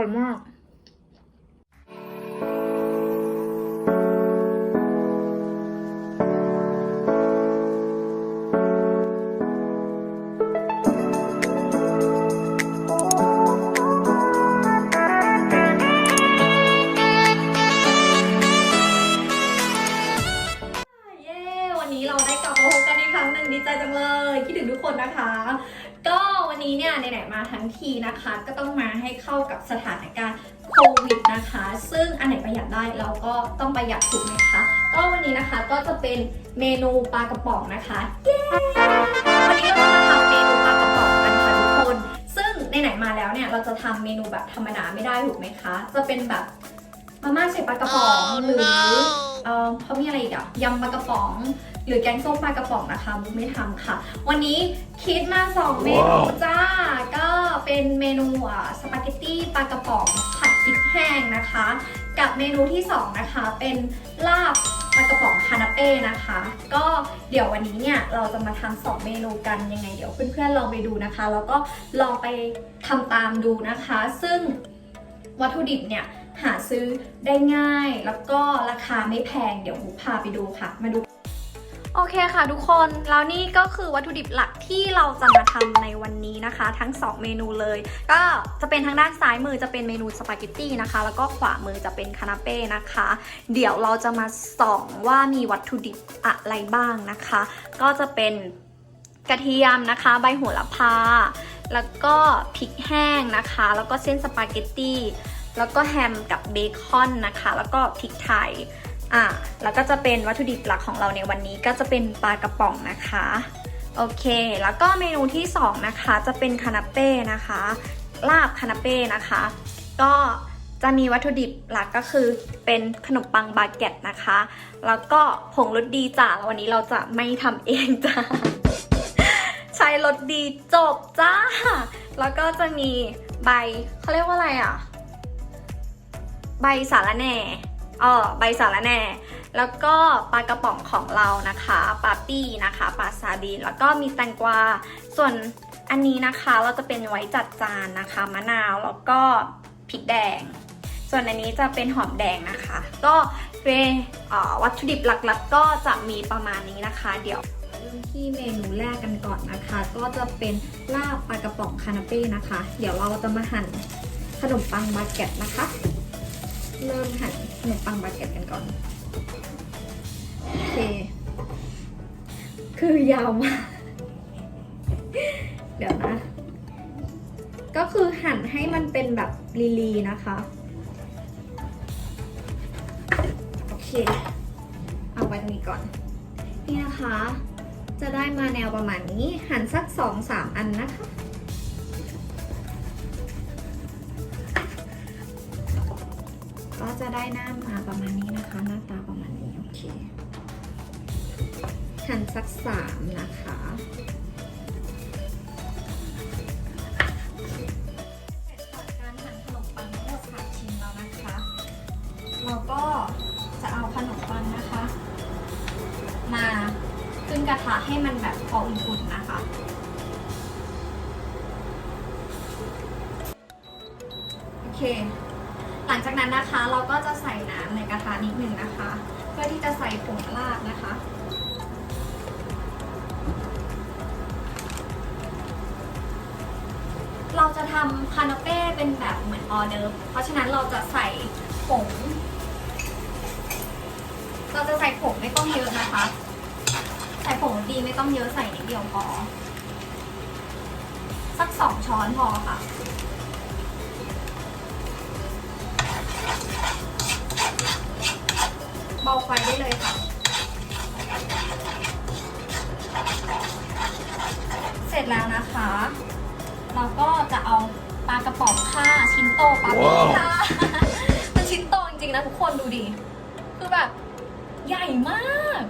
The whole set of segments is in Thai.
อร่อ ต้องประหยัดถูกไหมคะ ก็วันนี้นะคะก็จะเป็นเมนูปลากระป๋องนะคะเย้วันนี้เราจะมาทำเมนูปลากระป๋องกันค่ะทุกคน ซึ่งไหนๆมาแล้วเนี่ยเราจะทำเมนูแบบธรรมดาไม่ได้ถูกไหมคะ จะเป็นแบบมาม่าใส่ปลากระป๋องหรือเออเขามีอะไรอีกอะยำปลากระป๋อง หรือแกงส้มปลากระป๋องนะคะมุกไม่ทำค่ะ วันนี้คิดมาสองเมนูจ้า ก็เป็นเมนูอะสปาเกตตี้ปลากระป๋องผัดพริกแห้งนะคะ กับเมนูที่สองนะคะเป็นลาบปลากระป๋องคานาเป้นะคะ ก็เดี๋ยววันนี้เนี่ยเราจะมาทำสองเมนูกันยังไง เดี๋ยวเพื่อนๆลองไปดูนะคะ แล้วก็ลองไปทำตามดูนะคะ ซึ่งวัตถุดิบเนี่ยหาซื้อได้ง่าย แล้วก็ราคาไม่แพงเดี๋ยวมุกพาไปดูค่ะมาดู โอเคค่ะทุกคน แล้วนี่ก็คือวัตถุดิบหลักที่เราจะมาทำในวันนี้นะคะ ทั้ง 2 เมนูเลย ก็จะเป็นทางด้านซ้ายมือจะเป็นเมนูสปาเกตตี้นะคะ แล้วก็ขวามือจะเป็นคานาเป้นะคะ เดี๋ยวเราจะมาส่องว่ามีวัตถุดิบอะไรบ้างนะคะ ก็จะเป็นกระเทียมนะคะ ใบโหระพา แล้วก็พริกแห้งนะคะ แล้วก็เส้นสปาเกตตี้แล้วก็แฮมกับเบคอนนะคะ แล้วก็พริกไทย อะแล้วก็จะเป็นวัตถุดิบหลักของเราในวันนี้ก็จะเป็นปลากระป๋องนะคะ โอเค แล้วก็เมนูที่สองนะคะ จะเป็นคานาเป้นะคะ ลาบคานาเป้นะคะ ก็จะมีวัตถุดิบหลักก็คือเป็นขนมปังบาเก็ตนะคะ แล้วก็ผงรสดีจ้าวันนี้เราจะไม่ทำเองจ้าใช้รสดีจบจ้า แล้วก็จะมีใบเขาเรียกว่าอะไรอะ ใบสาระแหน่ เออใบสาระแหน่ แล้วก็ปลากระป๋องของเรานะคะปลาปี้นะคะปลาซาดีนแล้วก็มีแตงกวาส่วนอันนี้นะคะเราจะเป็นไว้จัดจานนะคะมะนาวแล้วก็พริกแดง ส่วนอันนี้จะเป็นหอมแดงนะคะ ก็เป็นวัตถุดิบหลักๆ ก็จะมีประมาณนี้นะคะ เดี๋ยวเริ่มที่เมนูแรกกันก่อนนะคะ ก็จะเป็นลาบปลากระป๋องคานาเป้นะคะ เดี๋ยวเราจะมาหั่นขนมปังบาเก็ตนะคะ เริ่มหั่น นมปังบาเก็ตกันก่อน โอเค คือยาวมาก เดี๋ยวนะ ก็คือหั่นให้มันเป็นแบบลีๆนะคะ โอเค เอาไว้ตรงนี้ก่อน นี่นะคะ จะได้มาแนวประมาณนี้ หั่นสักสองสามอันนะคะ ก็จะได้หน้ามาประมาณนี้นะคะ หน้าตาประมาณนี้โอเคหั่นสักสามนะคะเสร็จจากการหั่นขนมปังทั้งหมดสามชิ้นแล้วนะคะเราก็จะเอาขนมปังนะคะ มาขึ้นกระทะให้มันแบบพออุ่นๆนะคะ โอเค นั้นนะคะ เราก็จะใส่น้ำในกระทะนิดนึงนะคะ เพื่อที่จะใส่ผงลาบนะคะเราจะทำคานาเป้เป็นแบบเหมือนออเดิร์ฟเพราะฉะนั้นเราจะใส่ผง เราจะใส่ผงไม่ต้องเยอะนะคะ ใส่ผงดีไม่ต้องเยอะใส่นิดเดียวพอ สักสองช้อนพอค่ะ บาไฟได้เลยค่ะ เสร็จแล้วนะคะ เราก็จะเอาปลากระป๋องค่ะชิ้นโตปลาปี้ค่ะ มันชิ้นโตจริงๆนะทุกคนดูดิ คือแบบใหญ่มาก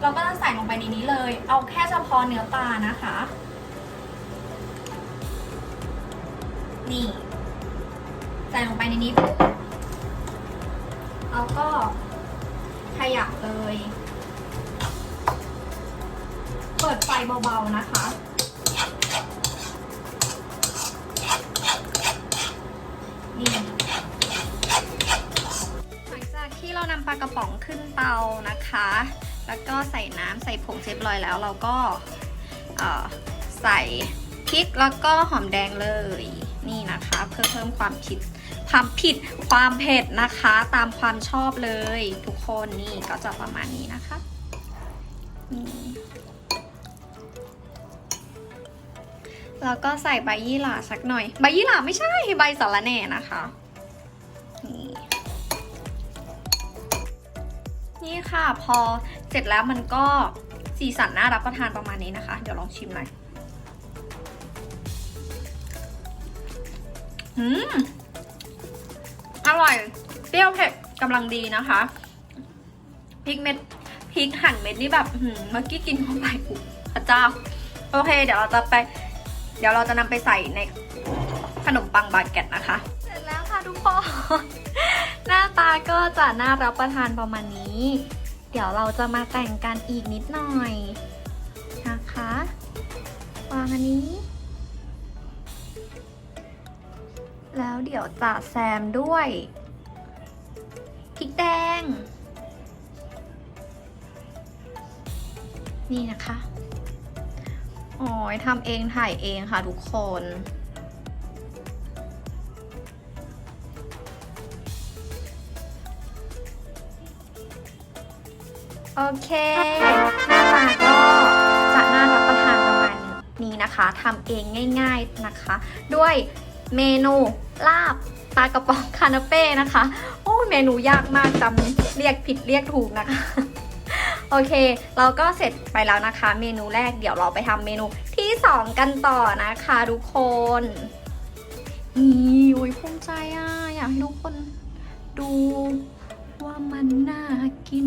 เราก็จะใส่ลงไปในนี้เลย เอาแค่เฉพาะเนื้อปลานะคะ นี่ ใส่ลงไปในนี้ปุ๊บเราก็ ขยับเลย เปิดไฟเบาๆนะคะดีหลังจากที่เรานำปลากระป๋องขึ้นเตานะคะ แล้วก็ใส่น้ำใส่ผงเซฟรอยแล้วเราก็ใส่พริกแล้วก็หอมแดงเลย นี่นะคะ เพื่อเพิ่มความผิด ความผิดความเผ็ดนะคะ ตามความชอบเลย ทุกคนนี่ก็จะประมาณนี้นะคะแล้วก็ใส่ใบยี่หร่าสักหน่อย ใบยี่หร่าไม่ใช่ใบสะระแหน่นะคะนี่นี่ค่ะพอเสร็จแล้วมันก็สีสันน่ารับประทานประมาณนี้นะคะ เดี๋ยวลองชิมหน่อยอืม อร่อย เปรี้ยวเผ็ดกำลังดีนะคะพริกเม็ดพริกหั่นเม็ดนี่แบบเมื่อกี้กินเข้าไปพระเจ้า โอเค เดี๋ยวเราจะไป เดี๋ยวเราจะนำไปใส่ในขนมปังบาเก็ตนะคะ เสร็จแล้วค่ะทุกคน หน้าตาก็จะน่ารับประทานประมาณนี้ เดี๋ยวเราจะมาแต่งกันอีกนิดหน่อยนะคะวางอันนี้ แล้วเดี๋ยวจะแซมด้วยพริกแดง นี่นะคะโอ้ยทำเองถ่ายเองค่ะทุกคนโอเค หน้าตาก็จะน่ารับประทานประมาณนี้นะคะทำเองง่าย ๆนะคะ ด้วย เมนูลาบปลากระป๋องคานาเป้นะคะ โอ้เมนูยากมากจำเรียกผิดเรียกถูกนะคะ โอเค เราก็เสร็จไปแล้วนะคะ เมนูแรกเดี๋ยวเราไปทำเมนูที่ 2 กันต่อนะคะทุกคนนี่โอ้ยภูมิใจอะ อยากให้ทุกคนดูว่ามันน่ากิน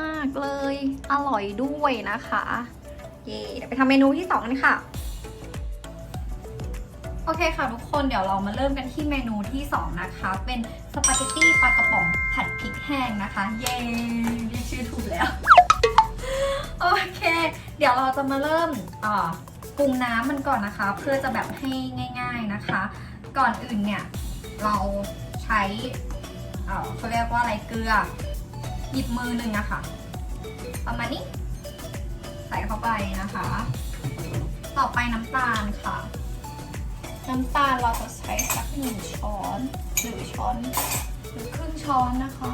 มาก ๆ เลย อร่อยด้วยนะคะ เย่เดี๋ยวไปทำเมนูที่ 2 กันค่ะ โอเคค่ะทุกคนเดี๋ยวเรามาเริ่มกันที่เมนูที่ 2 นะคะ เป็นสปาเกตตี้ปลากระป๋องผัดพริกแห้งนะคะ เย้เรียกชื่อถูกแล้ว โอเค เดี๋ยวเราจะมาเริ่มอ่าปรุงน้ำมันก่อนนะคะ เพื่อจะแบบให้ง่าย ๆนะคะ ก่อนอื่นเนี่ย เราใช้เอ่อเขาเรียกว่าอะไรเกลือหยิบมือหนึ่งอะค่ะ ประมาณนี้ ใส่เข้าไปนะคะ ต่อไปน้ำตาลค่ะ น้ำตาลเราจะใช้สักหนึ่งช้อนหรือช้อนหรือครึ่งช้อนนะคะ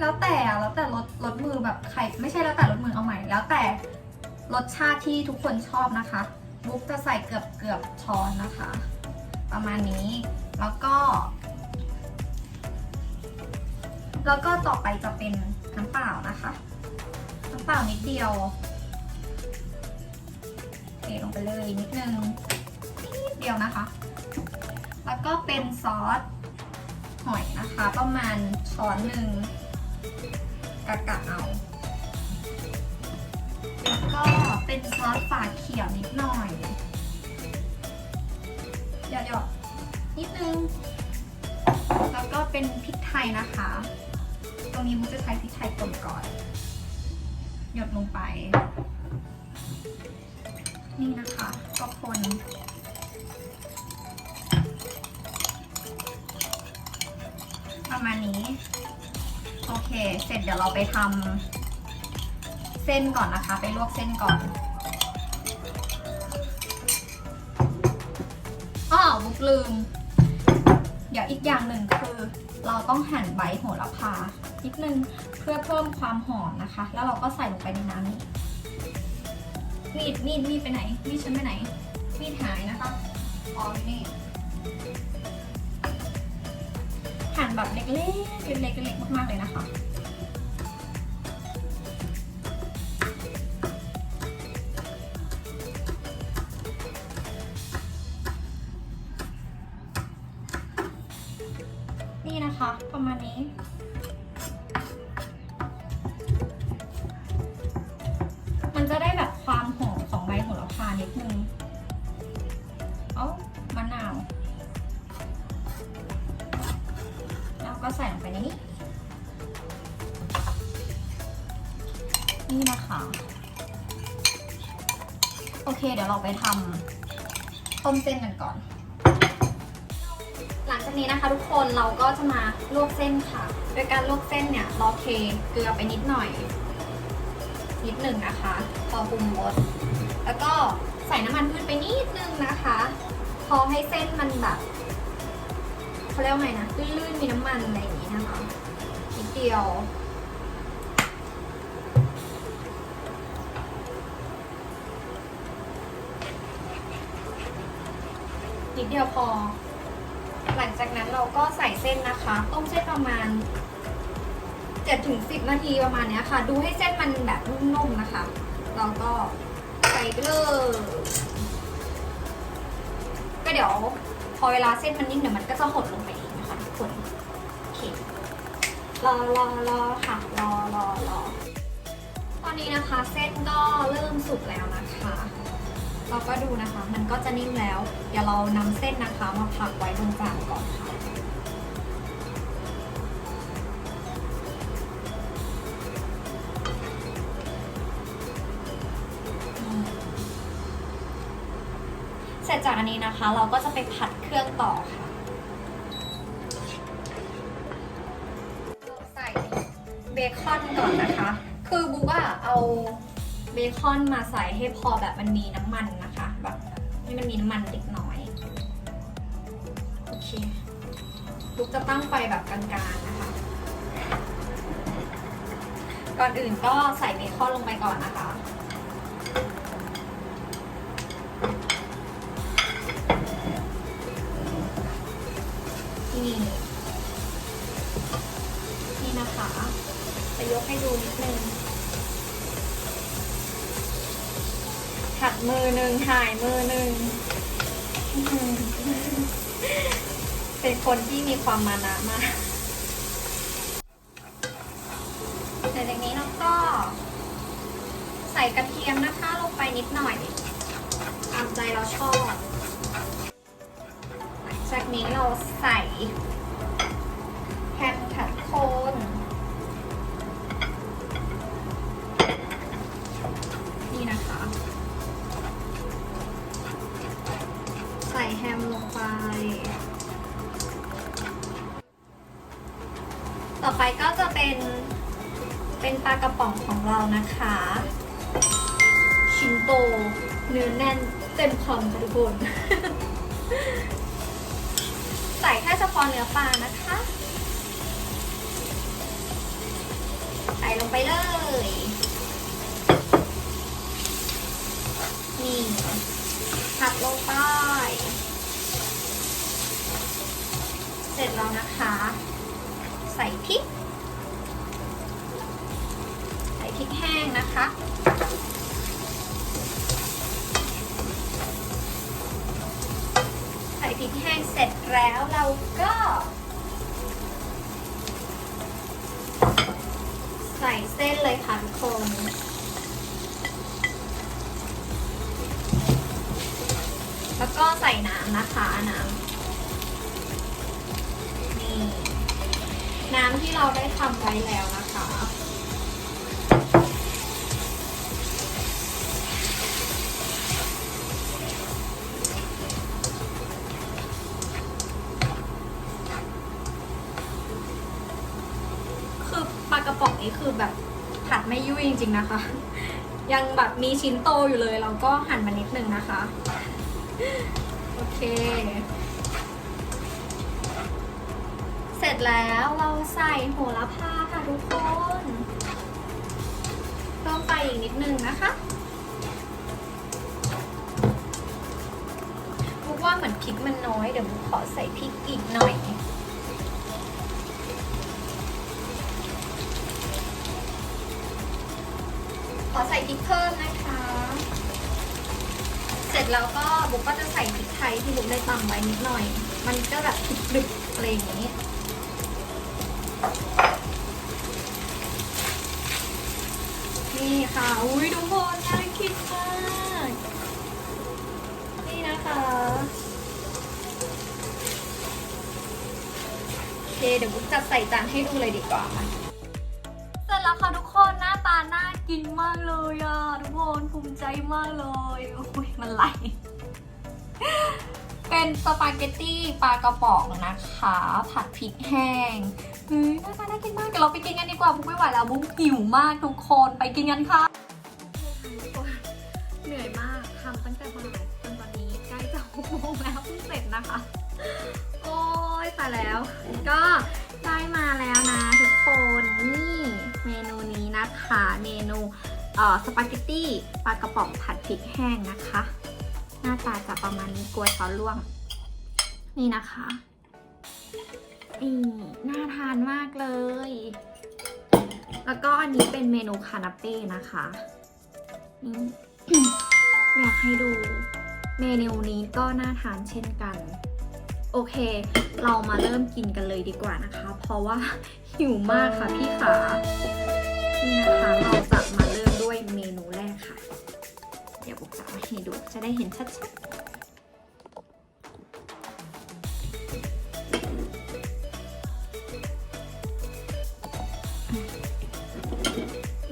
แล้วแต่แล้วแต่รสรสมือแบบใครไม่ใช่แล้วแต่รสมือเอาใหม่แล้วแต่รสชาติที่ทุกคนชอบนะคะบุ๊กจะใส่เกือบเกือบช้อนนะคะ ประมาณนี้แล้วก็ แล้วก็ต่อไปจะเป็นน้ำเปล่านะคะน้ำเปล่านิดเดียว เทลงไปเลยนิดนึงนิดเดียวนะคะ แล้วก็เป็นซอสหอยนะคะ ประมาณช้อนหนึ่งกะกะเอาแล้วก็เป็นซอสฝาเขียวนิดหน่อยหยอดนิดนึง แล้วก็เป็นพริกไทยนะคะ ตรงนี้มุกจะใช้พริกไทยป่นก่อน หยดลงไป นี่นะคะ ก็คนประมาณนี้ โอเค เสร็จเดี๋ยวเราไปทำเส้นก่อนนะคะ ไปลวกเส้นก่อนอ้อบุกลืม เดี๋ยวอีกอย่างหนึ่งคือ เราต้องหั่นใบโหระพานิดนึง พื่อเพิ่มความหอมนะคะ แล้วเราก็ใส่ลงไปในน้ำนี้มีดมีดมีดไปไหนมีดฉันไปไหน มีดหายนะคะอ๋อนี่หั่นแบบเล็กๆเล็กๆเล็กๆมากๆเลยนะคะ ไปทต้มเส้นกันก่อน หลังจากนี้นะคะทุกคนเราก็จะมาลวกเส้นค่ะ โดยการลวกเส้นเนี่ยเราเทเกลือไปนิดหน่อย นิดหนึ่งนะคะพอปรุงรสแล้วก็ใส่น้ำมันพืชไปนิดนึงนะคะ พอให้เส้นมันแบบเขาเรียกว่าไงนะลื่นๆมีน้ำมันอะไรอย่างนี้นะคะนิดเดียว นิดเดียวพอ หลังจากนั้นเราก็ใส่เส้นนะคะ ต้มเส้นประมาณ7ถึง10นาทีประมาณเนี้ยค่ะ ดูให้เส้นมันแบบนุ่มๆนะคะ เราก็ใส่ไปเลยก็เดี๋ยวพอเวลาเส้นมันนิ่งเดี๋ยวมันก็จะหดลงไปเองนะคะทุกคนโอเครอรอรอค่ะรอรอรอตอนนี้นะคะ เส้นก็เริ่มสุกแล้วนะคะ เราก็ดูนะคะ มันก็จะนิ่มแล้ว เดี๋ยวเรานำเส้นนะคะมาพักไว้บนจานก่อนค่ะเสร็จจากอันนี้นะคะ เราก็จะไปผัดเครื่องต่อค่ะใส่เบคอนก่อนนะคะ คือบุ๊กอะเอา เบคอนมาใส่ให้พอแบบมันมีน้ำมันนะคะแบบให้มันมีน้ำมันเล็กน้อยโอเคบุ๊กจะตั้งไฟแบบกลางๆนะคะ ก่อนอื่นก็ใส่เบคอนลงไปก่อนนะคะนี่นี่นะคะจะยกให้ดูนิดนึง มือหนึ่งถ่ายมือหนึ่งเป็นคนที่มีความมานะมากเสร็จากนี้เราก็ใส่กระเทียมนะคะลงไปนิดหน่อย ตามใจเราชอบหลังจากนี้เราใส่แฮมผัดโคนนี่นะคะ ต่อไปก็จะเป็นเป็นปลากระป๋องของเรานะคะ ชิ้นโตเนื้อแน่นเต็มคำค่ะทุกคน ใส่แค่เฉพาะเนื้อปลานะคะ ใส่ลงไปเลยนี่ผัดลงไป เสร็จแล้วนะคะ ใส่พริก ใส่พริกแห้งนะคะ ใส่พริกแห้งเสร็จแล้วเราก็ใส่เส้นเลยค่ะทุกคนแล้วก็ใส่น้ำนะคะน้ำ น้ำที่เราได้ทำไว้แล้วนะคะคือปลากระป๋องนี้คือแบบผัดไม่ยุ่ยจริง ๆนะคะ ยังแบบมีชิ้นโตอยู่เลย เราก็หั่นมานิดนึงนะคะ โอเค จแล้วเราใส่โหระพาค่ะทุกคน เพิ่มไปอีกนิดนึงนะคะบุกว่าเหมือนพริกมันน้อย เดี๋ยวบุกขอใส่พริกอีกหน่อยขอใส่พริกเพิ่มนะคะ เสร็จแล้วก็บุ๊กก็จะใส่พริกไทยที่บุ๊กได้ตำไว้นิดหน่อย มันก็แบบดึกๆอะไรอย่างนี้ นี่ค่ะ อุ้ยทุกคนน่ากินมาก นี่นะคะ โอเค เดี๋ยวบุ๊กจะใส่จานให้ดูเลยดีกว่าเสร็จแล้วค่ะทุกคนหน้าตาน่ากินมากเลยอะ ทุกคนภูมิใจมากเลยโอ้ยมันไหล เป็นสปาเกตตี้ปลากระป๋องนะคะ ผัดพริกแห้งเฮ้ยน่าทานน่ากินมากเดี๋ยวเราไปกินกันดีกว่าบุ๊กไม่ไหวแล้วบุ๊กหิวมากทุกคนไปกินกันค่ะ เหนื่อยมากทำตั้งแต่บ่ายจนตอนนี้ใกล้จะหกโมงแล้วเพิ่งเสร็จนะคะ โอ้ยตายแล้ว ก็ได้มาแล้วนะทุกคนนี่เมนูนี้นะคะ เมนูเอ่อสปาเกตตี้ปลากระป๋องผัดพริกแห้งนะคะ น้าตาจะประมาณนี้กลัวช้อนล่วง นี่นะคะนี่น่าทานมากเลย แล้วก็อันนี้เป็นเมนูคานาเป้นะคะนี่อยากให้ดูเมนูนี้ก็น่าทานเช่นกัน โอเค เรามาเริ่มกินกันเลยดีกว่านะคะ เพราะว่าหิวมากค่ะพี่ขานี่นะคะเราจะมา ยวบุ๊กจะเอาให้ดูจะได้เห็นชัดๆ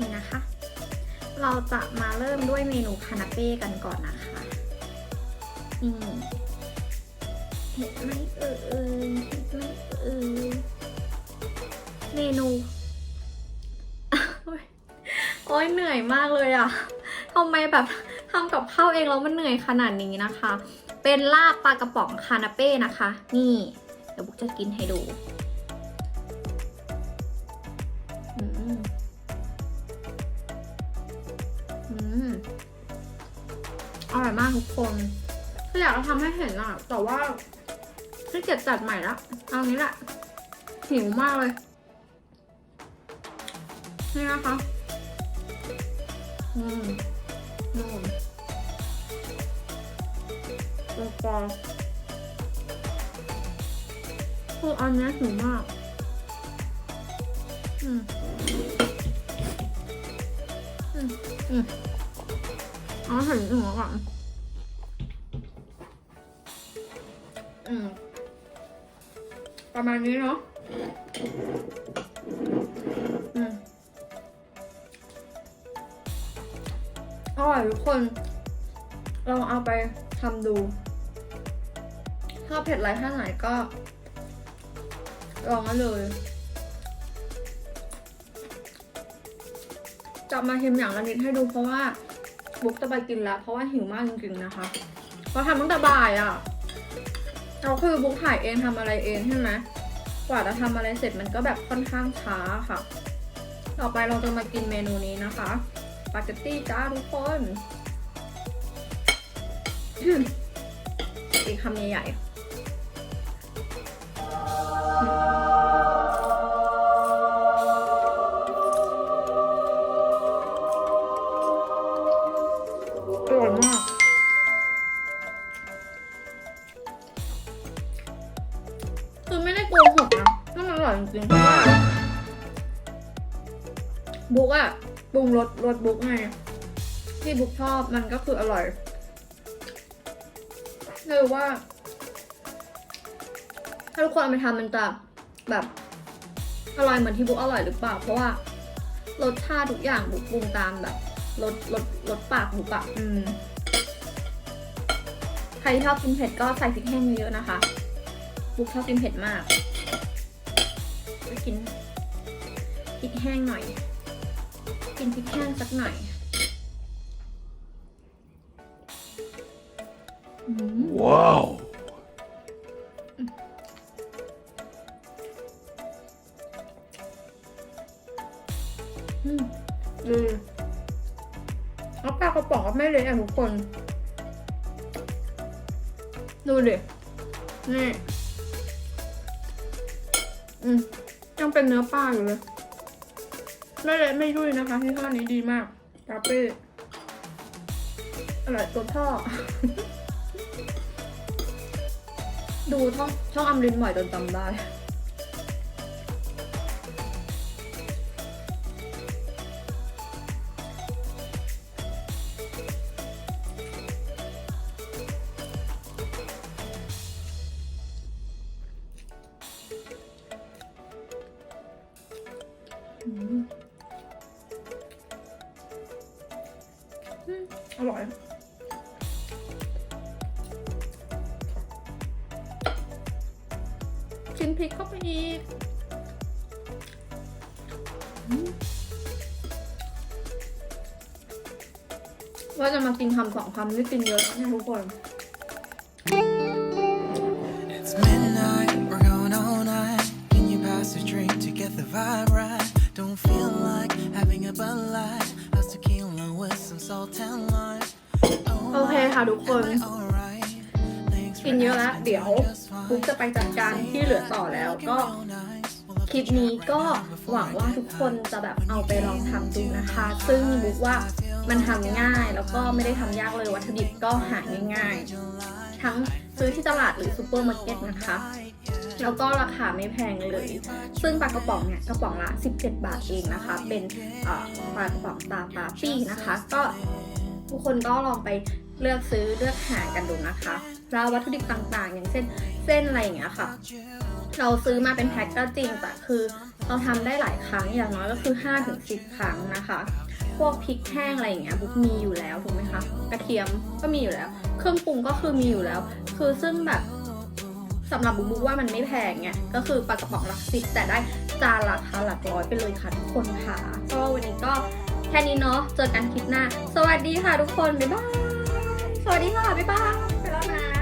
นี่นะคะ เราจะมาเริ่มด้วยเมนูคานาเป้กันก่อนนะคะนี่เห็นไหมเอ่ยเห็นไหมเอ่ยเมนูโอ้ยเหนื่อยมากเลยอะทำไมแบบ ทำกับข้าวเองแล้วมันเหนื่อยขนาดนี้นะคะ เป็นลาบปลากระป๋องคานาเป้นะคะ นี่ เดี๋ยวบุ๊กจะกินให้ดูอร่อยมากทุกคนก็อยากจะทำให้เห็นอะแต่ว่าขี้เกียจจัดใหม่ละเอางี้แหละหิวมากเลย นี่นะคะ อืมนู่น แล้วก็คืออันนี้ยหิวมาก อืม อืม อืมเอาใส่หัวก่อนอืม ประมาณนี้เนาะ อืมอร่อยทุกคน ลองเอาไปทำดู ถ้าเผ็ดไรท่าไหนก็ ลองมาเลยจะมาชิมอย่างละนิดให้ดูเพราะว่าบุ๊กจะไปกินแล้ว เพราะว่าหิวมากจริงๆนะคะเพราะทำตั้งแต่บ่ายอะ่ะเราคือบุ๊กถ่ายเองทำอะไรเองใช่ไหมกว่าจะทำอะไรเสร็จมันก็แบบค่อนข้างช้าค่ะ ต่อไปเราจะมากินเมนูนี้นะคะ สปาเกตตี้จ้าทุกคน อีกคำใหญ่อร่อยมาก คือไม่ได้โกหกนะถ้ามันอร่อยจริงๆเพราะว่าบุ๊กอะปรุงรสรสบุ๊กไงที่บุ๊กชอบมันก็คืออร่อย ไม่รู้ว่า ถ้าทุกคนเอาไปทำมันจะแบบอร่อยเหมือนที่บุ๊กอร่อยหรือเปล่า เพราะว่ารสชาติทุกอย่างบุ๊กปรุงตามแบบรสรสรสปากบุ๊กอะอืมใครที่ชอบกินเผ็ดก็ใส่พริกแห้งเยอะๆนะคะ บุ๊กชอบกินเผ็ดมากก็กินพริกแห้งหน่อย กินพริกแห้งสักหน่อย อืม Wow. อืมดูดิแล้วปลากระป๋องก็ไม่เละอะทุกคน ดูดิ นี่ อืมยังเป็นเนื้อปลาอยู่เลย ไม่เละไม่ยุ่ยนะคะที่ข้อนี้ดีมากกาเป้อร่อยตัวพ่อ ดูช่องช่องอมรินบ่อยจนจำได้ ว่าจะมากินคำสองคำไม่กินเยอะนะทุกคน It's midnight, we're going all night. Can you pass a drink to get the vibe right? Don't feel like having a Bud Light. How's tequila with some salt and lime? Oh, โอเคค่ะทุกคน am I alright? Thanks for กินเยอะแล้ว asking, เดี๋ยว I'm just fine. ปุ๊กจะไปจัดการที่เหลือต่อแล้วก็ คลิปนี้ก็หวังว่าทุกคนจะแบบเอาไปลองทำดูนะคะ ซึ่งบุ๊กว่า มันทำง่ายแล้วก็ไม่ได้ทำยากเลยวัตถุดิบก็หาง่ายๆ ทั้งซื้อที่ตลาดหรือซูเปอร์มาร์เก็ตนะคะ แล้วก็ราคาไม่แพงเลย ซึ่งปลากระป๋องเนี่ยกระป๋องละ 17 บาทเองนะคะ เป็นปลากระป๋องตาปาปี้นะคะ ก็ทุกคนก็ลองไปเลือกซื้อเลือกหากันดูนะคะแล้ววัตถุดิบต่างๆ อย่างเช่นเส้นอะไรอย่างเงี้ยค่ะ เราซื้อมาเป็นแพ็คก็จริงแต่คือเราทำได้หลายครั้งอย่างน้อยก็คือ 5-10 ครั้งนะคะ พวกพริกแห้งอะไรอย่างเงี้ยบุ๊กมีอยู่แล้วถูกไหมคะกระเทียมก็มีอยู่แล้ว เครื่องปรุงก็คือมีอยู่แล้ว คือซึ่งแบบสำหรับบุ๊กบุ๊กว่ามันไม่แพงไงก็คือปลากระป๋องหลักสิบแต่ได้จานราคาหลักร้อยไปเลยค่ะทุกคนค่ะก็วันนี้ก็แค่นี้เนาะเจอกันคลิปหน้า สวัสดีค่ะทุกคนบ๊ายบายสวัสดีค่ะบ๊ายบายไปแล้วนะ